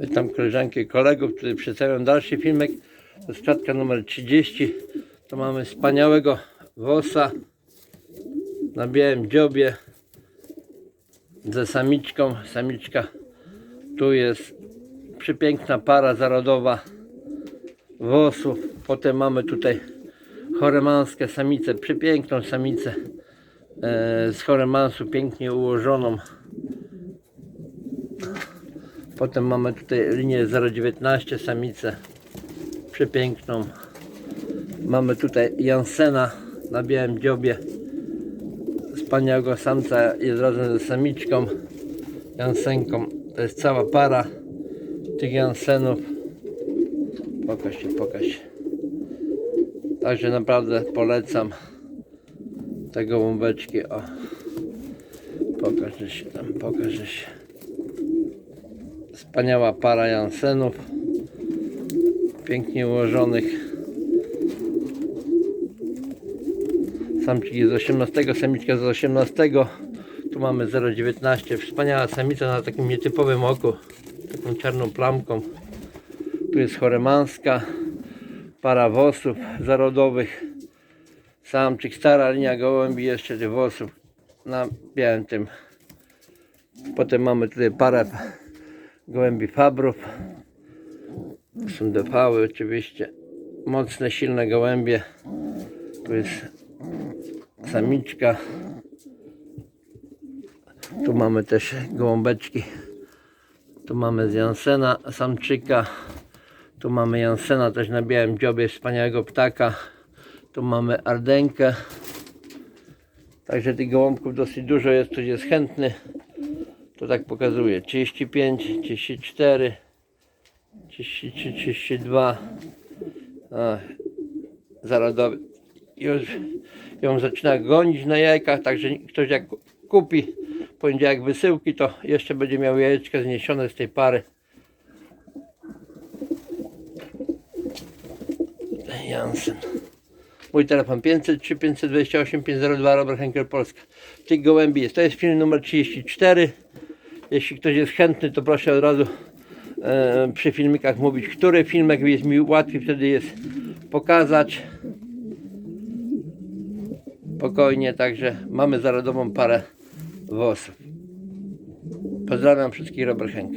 Witam koleżanki i kolegów, którzy przedstawiam dalszy filmek. To jest klatka numer 30. To mamy wspaniałego wosa na białym dziobie ze samiczką. Samiczka tu jest przepiękna para zarodowa wosów. Potem mamy tutaj choremanskie samice, przepiękną samicę e, z choremansu, pięknie ułożoną. Potem mamy tutaj linię 019 samicę przepiękną. Mamy tutaj Jansena na białym dziobie. Wspaniałego samca jest razem ze samiczką Jansenką. To jest cała para tych Jansenów. Pokaż się, pokaż się. Także naprawdę polecam te gołąbeczki. O. Pokaż się tam, pokaż się. Wspaniała para Jansenów. Pięknie ułożonych. Samczyk jest z 18, samiczka z 18. Tu mamy 0,19. Wspaniała samica na takim nietypowym oku. Taką czarną plamką. Tu jest choremanska. Para wosów zarodowych. Samczyk, stara linia gołębi jeszcze tych wosów na białym tym. Potem mamy tutaj parę gołębi fabrów. Są defały oczywiście. Mocne, silne gołębie. Tu jest samiczka. Tu mamy też gołąbeczki. Tu mamy z Jansena samczyka. Tu mamy Jansena też na białym dziobie wspaniałego ptaka. Tu mamy Ardenkę. Także tych gołąbków dosyć dużo jest, ktoś jest chętny. To tak pokazuje. 35, 34, 33, 32. A, zarodowy. Już ją zaczyna gonić na jajkach, także ktoś jak kupi poniedziałek wysyłki, to jeszcze będzie miał jajeczka zniesione z tej pary. Jansen. Mój telefon 503 528 502 Robert Henkel Polska. Tych gołębi jest. To jest film numer 34. Jeśli ktoś jest chętny, to proszę od razu e, przy filmikach mówić, który filmek jest mi łatwiej wtedy jest pokazać. Spokojnie, także mamy zarodową parę włosów. Pozdrawiam wszystkich, Robert Henkel.